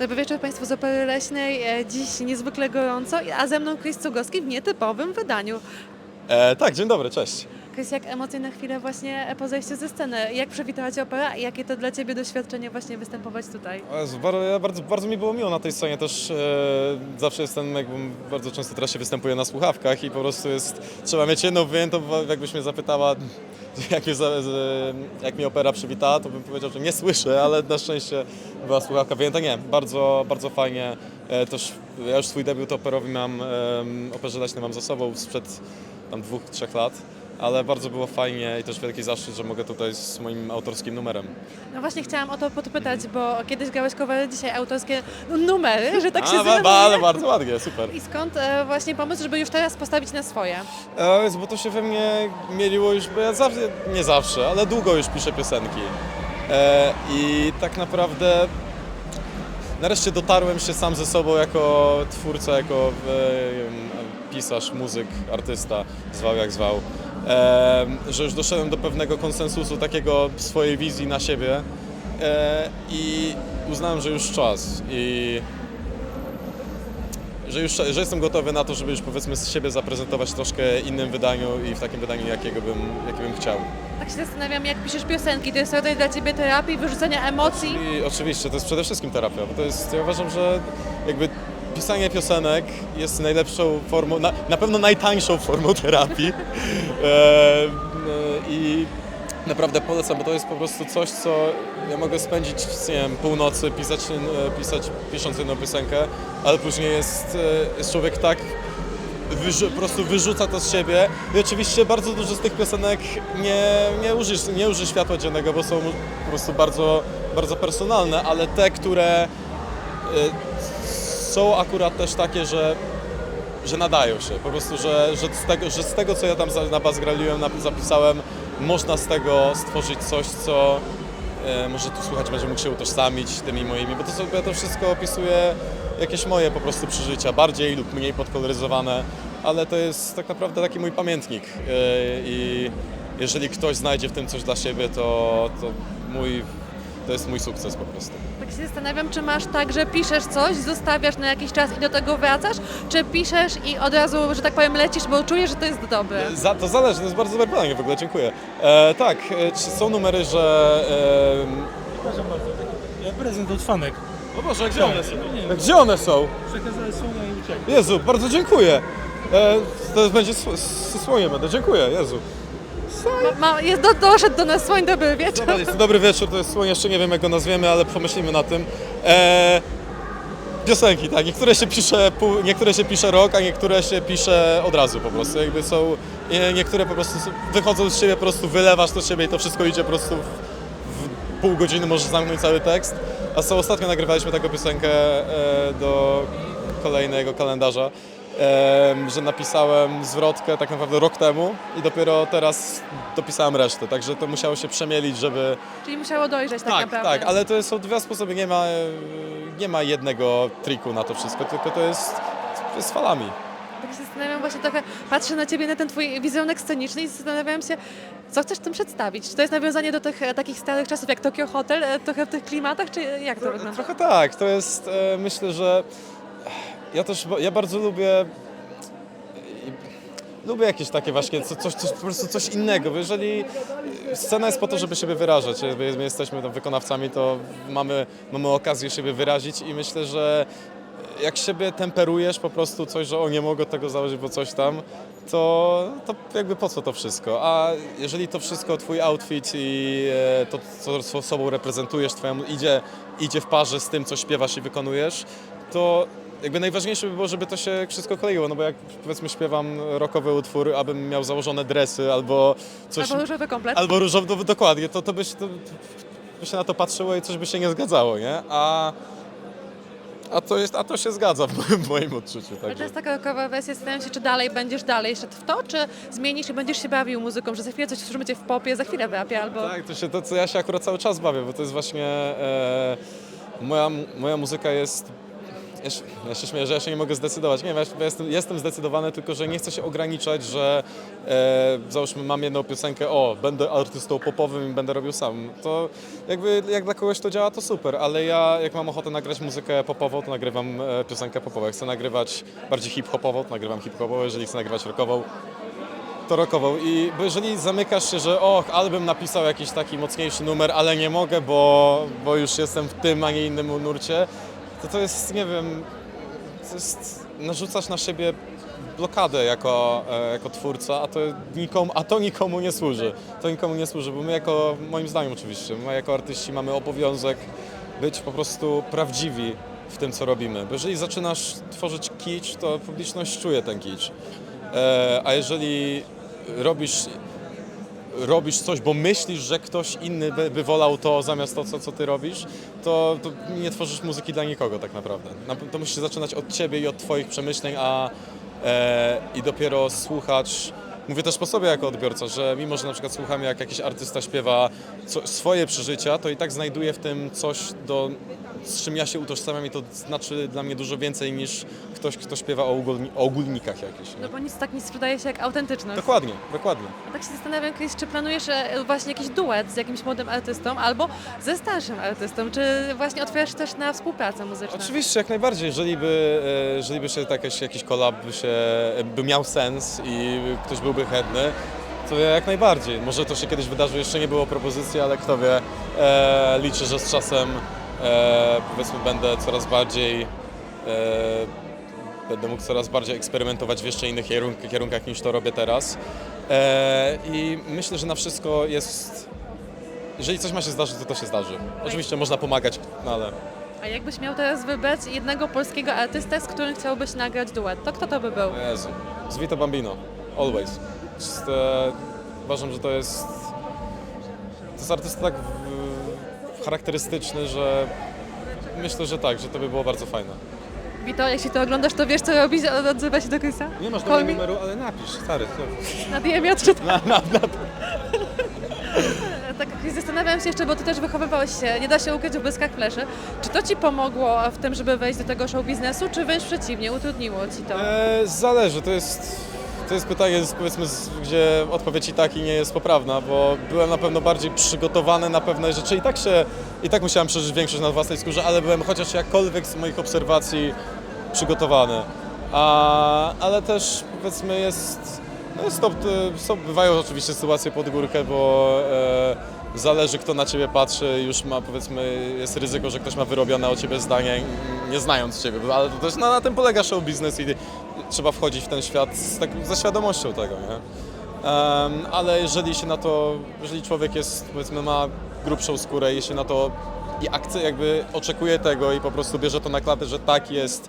Dobry wieczór Państwu z Opery Leśnej. E, Dziś niezwykle gorąco, a ze mną Chris Cugowski w nietypowym wydaniu. E, tak, dzień dobry, cześć. Chris, jak emocjonalne chwile właśnie po zejściu ze sceny. Jak przywitała Cię opera i jakie to dla Ciebie doświadczenie właśnie występować tutaj? Jezu, bardzo, bardzo, bardzo mi było miło na tej scenie też. E, zawsze jestem, jakby bardzo często teraz się występuję na słuchawkach i po prostu jest, trzeba mieć jedną wyjętą, jakbyś mnie zapytała, jak z, jak mnie opera przywitała, to bym powiedział, że nie słyszę, ale na szczęście była słuchawka wyjęta. Nie, bardzo, bardzo fajnie. E, też ja już swój debiut operowy mam, operze leśnej mam za sobą sprzed tam dwóch, trzech lat. Ale bardzo było fajnie i też wielki zaszczyt, że mogę tutaj z moim autorskim numerem. No właśnie chciałam o to podpytać, bo kiedyś grałeś covery, dzisiaj autorskie numery, że tak się A, ba, ba, ale bardzo ładnie, super. I skąd e, właśnie pomysł, żeby już teraz postawić na swoje? E, bo to się we mnie mieliło już, bo ja zawsze, nie zawsze, ale długo już piszę piosenki. E, I tak naprawdę nareszcie dotarłem się sam ze sobą jako twórca, jako e, pisarz, muzyk, artysta, zwał jak zwał. Że już doszedłem do pewnego konsensusu, takiego swojej wizji na siebie e, i uznałem, że już czas. I że już że jestem gotowy na to, żeby już powiedzmy z siebie zaprezentować troszkę innym wydaniu i w takim wydaniu, jakiego bym, jakie bym chciał. Tak się zastanawiam, jak piszesz piosenki. To jest rodzaj dla Ciebie terapii, wyrzucenia emocji? I oczywiście to jest przede wszystkim terapia, bo to jest, ja uważam, że jakby pisanie piosenek jest najlepszą formą, na, na pewno najtańszą formą terapii. E, e, I naprawdę polecam, bo to jest po prostu coś, co ja mogę spędzić, nie wiem, północy, pisać, e, pisać pisząc jedną piosenkę, ale później jest, jest człowiek tak po prostu wyrzuca to z siebie. I oczywiście bardzo dużo z tych piosenek nie, nie, uży, nie uży światła dziennego, bo są po prostu bardzo, bardzo personalne, ale te, które y, są akurat też takie, że, że nadają się. Po prostu, że, że, z, tego, że z tego, co ja tam na bas graliłem, zapisałem, można z tego stworzyć coś, co e, może tu słuchacz będzie mógł się utożsamić tymi moimi, bo to, sobie, ja to wszystko opisuję jakieś moje po prostu przeżycia, bardziej lub mniej podkoloryzowane, ale to jest tak naprawdę taki mój pamiętnik e, i jeżeli ktoś znajdzie w tym coś dla siebie, to, to mój, to jest mój sukces po prostu. Tak się zastanawiam, czy masz tak, że piszesz coś, zostawiasz na jakiś czas i do tego wracasz, czy piszesz i od razu, że tak powiem, lecisz, bo czujesz, że to jest dobre. Za, to zależy, to jest bardzo dobre pytanie w ogóle, dziękuję. E, tak, e, czy są numery, że... E, Przepraszam bardzo, taki prezent od fanek. o Boże, gdzie one są? Nie wiem. Gdzie one są? Przekazałem słonia i uciekł. Jezu, bardzo dziękuję. E, to będzie sł- z słoniem będę, dziękuję, Jezu. Ma, ma, jest do, doszedł do nas słoń, dobry wieczór. Dobra, jest to dobry wieczór, to jest słoń, jeszcze nie wiem jak go nazwiemy, ale pomyślimy na tym. E, piosenki, tak, niektóre się pisze pół, niektóre się pisze rok, a niektóre się pisze od razu po prostu. Jakby są, nie, niektóre po prostu wychodzą z siebie, po prostu wylewasz to z siebie i to wszystko idzie po prostu w, w pół godziny możesz zamknąć cały tekst. A co ostatnio nagrywaliśmy taką piosenkę e, do kolejnego kalendarza, że napisałem zwrotkę tak naprawdę rok temu i dopiero teraz dopisałem resztę, także to musiało się przemielić, żeby... Czyli musiało dojrzeć tak, Tak, naprawdę. tak, ale to są dwa sposoby, nie ma, e, nie ma jednego triku na to wszystko, tylko to jest, to jest falami. Tak się zastanawiam właśnie trochę, patrzę na Ciebie, na ten Twój wizerunek sceniczny i zastanawiam się, co chcesz tym przedstawić? Czy to jest nawiązanie do tych e, takich starych czasów jak Tokyo Hotel, e, trochę w tych klimatach, czy jak to wygląda? Trochę tak, to jest, myślę, że ja też, ja bardzo lubię Lubię jakieś takie właśnie, co, coś, coś, po prostu coś innego, bo jeżeli scena jest po to, żeby siebie wyrażać, my jesteśmy tam wykonawcami, to mamy, mamy okazję siebie wyrazić i myślę, że jak siebie temperujesz po prostu coś, że o nie mogę tego założyć, bo coś tam, to, to jakby po co to wszystko? A jeżeli to wszystko, twój outfit i e, to, co so- sobą reprezentujesz, twoją, idzie, idzie w parze z tym, co śpiewasz i wykonujesz, to jakby najważniejsze by było, żeby to się wszystko kleiło, no bo jak powiedzmy śpiewam rockowy utwór, abym miał założone dresy albo coś... Albo różowy komplet? Albo różowy, no, dokładnie, to, to, by się, to by się na to patrzyło i coś by się nie zgadzało, nie? A, a, to, jest, a to się zgadza w moim, odczuciu. Ale to Także. jest taka rokowa wersja, zastanawiam się, czy dalej będziesz dalej szedł w to, czy zmienisz i będziesz się bawił muzyką, że za chwilę coś usłyszymy Cię w popie, za chwilę w rapie albo... Tak, to, się, to co ja się akurat cały czas bawię, bo to jest właśnie... E, moja, moja muzyka jest Się, ja się śmieję, że się nie mogę zdecydować. Nie ja jestem, jestem zdecydowany, tylko że nie chcę się ograniczać, że e, załóżmy mam jedną piosenkę, o, będę artystą popowym i będę robił sam. To jakby jak dla kogoś to działa, to super, ale ja jak mam ochotę nagrać muzykę popową, to nagrywam e, piosenkę popową. Jak chcę nagrywać bardziej hip-hopową, to nagrywam hip-hopową, jeżeli chcę nagrywać rockową, to rockową. I bo jeżeli zamykasz się, że och, album napisał jakiś taki mocniejszy numer, ale nie mogę, bo, bo już jestem w tym, a nie innym nurcie, to to jest, nie wiem, to jest, narzucasz na siebie blokadę jako, e, jako twórca, a to, nikomu, a to nikomu nie służy. To nikomu nie służy, bo my jako, moim zdaniem oczywiście, my jako artyści mamy obowiązek być po prostu prawdziwi w tym, co robimy. Bo jeżeli zaczynasz tworzyć kicz, to publiczność czuje ten kicz. E, a jeżeli robisz robisz coś, bo myślisz, że ktoś inny by, by wolał to zamiast to, co, co ty robisz, to, to nie tworzysz muzyki dla nikogo tak naprawdę. Na- To musisz zaczynać od ciebie i od twoich przemyśleń, a e, i dopiero słuchać. Mówię też po sobie jako odbiorca, że mimo, że na przykład słuchamy jak jakiś artysta śpiewa swoje przeżycia, to i tak znajduję w tym coś, do, z czym ja się utożsamiam i to znaczy dla mnie dużo więcej niż ktoś, kto śpiewa o, ogólni, o ogólnikach jakichś. Nie? No bo nic tak nie sprzedaje się jak autentyczność. Dokładnie, dokładnie. A tak się zastanawiam, Chris, czy planujesz e, właśnie jakiś duet z jakimś młodym artystą albo ze starszym artystą? Czy właśnie otwierasz też na współpracę muzyczną? Oczywiście, jak najbardziej. Jeżeli by, e, jeżeli by się tak jakiś, jakiś kolab by, się, by miał sens i ktoś byłby chętny, to ja jak najbardziej. Może to się kiedyś wydarzy, jeszcze nie było propozycji, ale kto wie. E, liczę, że z czasem e, powiedzmy będę coraz bardziej e, będę mógł coraz bardziej eksperymentować w jeszcze innych kierunk- kierunkach niż to robię teraz. E, I myślę, że na wszystko jest. Jeżeli coś ma się zdarzyć, to to się zdarzy. Oczywiście można pomagać, no ale A jakbyś miał teraz wybrać jednego polskiego artystę, z którym chciałbyś nagrać duet, to kto to by był? Jezu. Z Vito Bambino. Always. Just, e, uważam, że to jest... To jest artysta tak charakterystyczny, że myślę, że tak, że to by było bardzo fajne. Wito, jeśli to oglądasz, to wiesz co robić, od- odzywa się do Chrisa? Nie masz Call me. numeru, ale napisz, stary. Na DM odczytam. Tak, Chris, zastanawiam się jeszcze, bo ty też wychowywałeś się, nie da się ukryć w błyskach fleszy. Czy to ci pomogło w tym, żeby wejść do tego show biznesu, czy wręcz przeciwnie, utrudniło ci to? E, zależy, to jest, to jest pytanie, powiedzmy, gdzie odpowiedź i tak i nie jest poprawna, bo byłem na pewno bardziej przygotowany na pewne rzeczy i tak się, i tak musiałem przeżyć większość na własnej skórze, ale byłem chociaż jakkolwiek z moich obserwacji przygotowany. A, ale też powiedzmy jest, no jest to, są, bywają oczywiście sytuacje pod górkę, bo e, zależy kto na ciebie patrzy, już ma powiedzmy, jest ryzyko, że ktoś ma wyrobione o ciebie zdanie, nie znając ciebie, ale to też no, na tym polega show biznes i trzeba wchodzić w ten świat z, tak, ze świadomością tego, nie? Em, ale jeżeli się na to, jeżeli człowiek jest, powiedzmy, ma grubszą skórę i się na to i akce jakby oczekuje tego i po prostu bierze to na klatę, że tak jest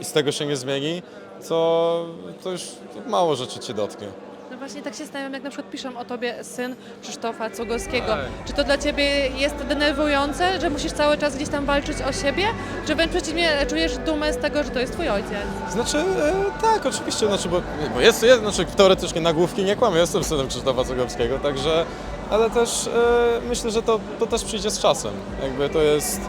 i z tego się nie zmieni, to, to już mało rzeczy cię dotknie. No właśnie tak się zastanawiam, jak na przykład piszą o tobie syn Krzysztofa Cugowskiego. Czy to dla ciebie jest denerwujące, że musisz cały czas gdzieś tam walczyć o siebie? Czy wręcz przeciwnie, czujesz dumę z tego, że to jest twój ojciec? Znaczy, e, tak, oczywiście, znaczy, bo, bo jest, jest, znaczy teoretycznie nagłówki nie kłamię, jestem synem Krzysztofa Cugowskiego, także, ale też e, myślę, że to, to też przyjdzie z czasem. Jakby to jest,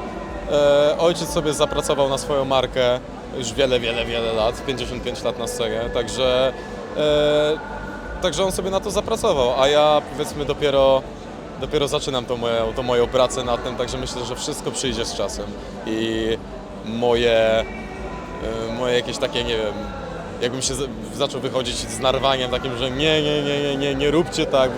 e, ojciec sobie zapracował na swoją markę już wiele, wiele, wiele lat, 55 lat na scenie, także, e, także on sobie na to zapracował, a ja powiedzmy dopiero, dopiero zaczynam tą moją, tą moją pracę nad tym, także myślę, że wszystko przyjdzie z czasem i moje e, moje jakieś takie, nie wiem, jakbym się zaczął wychodzić z narwaniem takim, że nie, nie, nie, nie, nie, nie róbcie tak,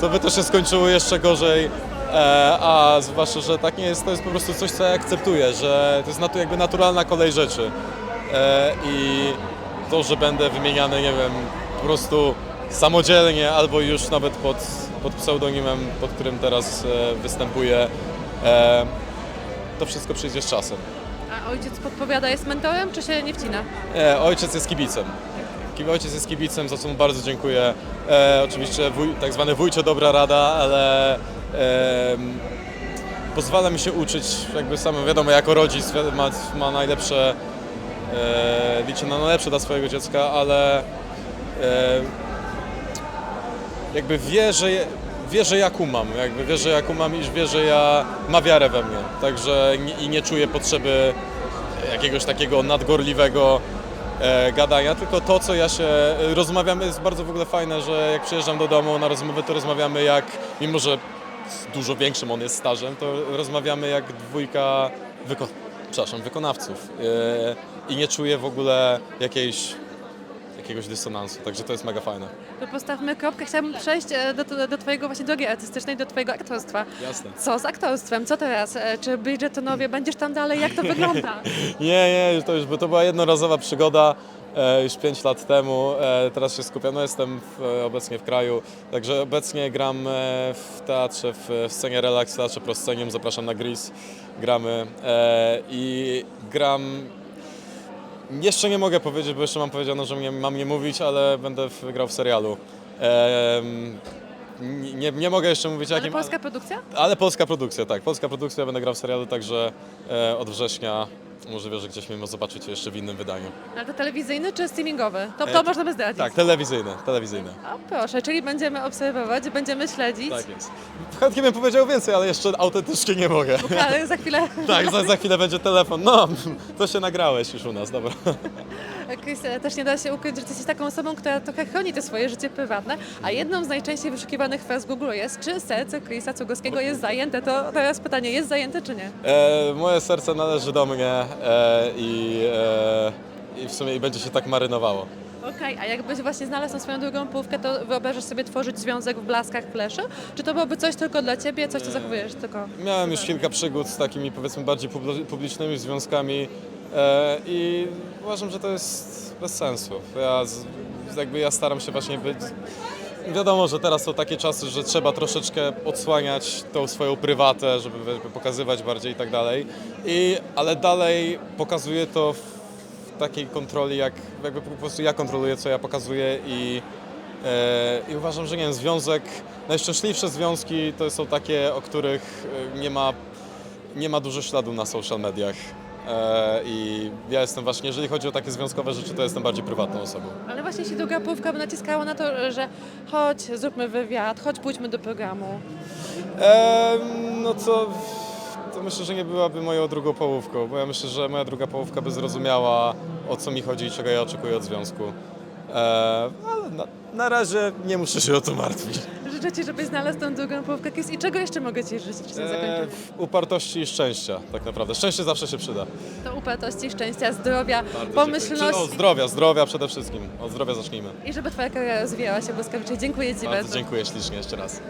to by to się skończyło jeszcze gorzej. E, a zwłaszcza, że tak nie jest, to jest po prostu coś, co ja akceptuję, że to jest natu, jakby naturalna kolej rzeczy. E, I to, że będę wymieniany, nie wiem, po prostu samodzielnie albo już nawet pod, pod pseudonimem, pod którym teraz e, występuję, e, to wszystko przyjdzie z czasem. A ojciec podpowiada, jest mentorem, czy się nie wcina? Nie, ojciec jest kibicem. Ki- Ojciec jest kibicem, za co mu bardzo dziękuję. E, oczywiście wuj, tak zwany wujcio dobra rada, ale em, pozwala mi się uczyć, jakby sam wiadomo, jako rodzic ma, ma najlepsze, e, liczy na najlepsze dla swojego dziecka, ale e, jakby wie, że, wie, że ja kumam, jakby wie, że ja kumam i wie, że ja ma wiarę we mnie, także i nie czuję potrzeby jakiegoś takiego nadgorliwego e, gadania, tylko to, co ja się rozmawiamy, jest bardzo w ogóle fajne, że jak przyjeżdżam do domu na rozmowę, to rozmawiamy jak, mimo że dużo większym on jest stażem, to rozmawiamy jak dwójka wyko- przepraszam, wykonawców. E, i nie czuję w ogóle jakiejś, jakiegoś dysonansu, także to jest mega fajne. To postawmy kropkę. Chciałabym przejść e, do, do Twojego właśnie drogi artystycznej, do Twojego aktorstwa. Jasne. Co z aktorstwem? Co teraz? E, Czy Bridgertonowie będziesz tam dalej? Jak to wygląda? Nie, nie, to już, bo to była jednorazowa przygoda e, już 5 lat temu. E, teraz się skupiam, no jestem w, e, obecnie w kraju, także obecnie gram e, w teatrze, w, w scenie Relax, teatrze Proscenium, zapraszam na Gris, gramy e, i gram jeszcze nie mogę powiedzieć, bo jeszcze mam powiedziane, że mam nie mówić, ale będę w, grał w serialu. Em, nie, nie mogę jeszcze mówić Ale jakim. polska produkcja? Ale polska produkcja, tak. Polska produkcja, będę grał w serialu, także e, od września możliwe, że gdzieś mnie może zobaczycie jeszcze w innym wydaniu. Ale to telewizyjny czy streamingowy? To, to E, można by zdradzić. Tak, telewizyjne, telewizyjne. O, proszę, czyli będziemy obserwować, będziemy śledzić. Tak jest. Chętnie bym powiedział więcej, ale jeszcze autentycznie nie mogę. Ale za chwilę Tak, za, za chwilę będzie telefon. No, to się nagrałeś już u nas, dobra. E, też nie da się ukryć, że ty jesteś taką osobą, która trochę chroni to swoje życie prywatne, a jedną z najczęściej wyszukiwanych fraz Google jest, czy serce Chrisa Cugowskiego jest zajęte. To teraz pytanie, jest zajęte czy nie? E, moje serce należy do mnie e, i, e, i w sumie i będzie się tak marynowało. Okej, a jakbyś właśnie znalazł tą swoją drugą połówkę, to wyobrażasz sobie tworzyć związek w blaskach fleszy? Czy to byłoby coś tylko dla ciebie, coś co zachowujesz tylko? Miałem już kilka przygód z takimi powiedzmy bardziej publi- publicznymi związkami e, i uważam, że to jest bez sensu. Ja, jakby ja staram się właśnie być. Wiadomo, że teraz są takie czasy, że trzeba troszeczkę odsłaniać tą swoją prywatę, żeby pokazywać bardziej i tak dalej. I, ale dalej pokazuję to w takiej kontroli, jak jakby po prostu ja kontroluję, co ja pokazuję i E, I uważam, że nie wiem, związek, najszczęśliwsze związki to są takie, o których e, nie ma, nie ma dużo śladu na social mediach. E, I ja jestem właśnie, jeżeli chodzi o takie związkowe rzeczy, to jestem bardziej prywatną osobą. Ale właśnie druga połówka by naciskała na to, że chodź, zróbmy wywiad, chodź, pójdźmy do programu. No to, to myślę, że nie byłaby moją drugą połówką, bo ja myślę, że moja druga połówka by zrozumiała, o co mi chodzi i czego ja oczekuję od związku. E, ale na, na razie nie muszę się o to martwić. Życzę Ci, żebyś znalazł tą drugą połówkę Chris. i czego jeszcze mogę Ci życzyć E, w upartości i szczęścia, tak naprawdę. Szczęście zawsze się przyda. To upartości, szczęścia, zdrowia, Bardzo dziękuję. pomyślności O zdrowia, zdrowia przede wszystkim. Od zdrowia zacznijmy. i żeby Twoja kariera rozwijała się błyskawicznie. Dziękuję Ci Bardzo bardzo. dziękuję ślicznie jeszcze raz.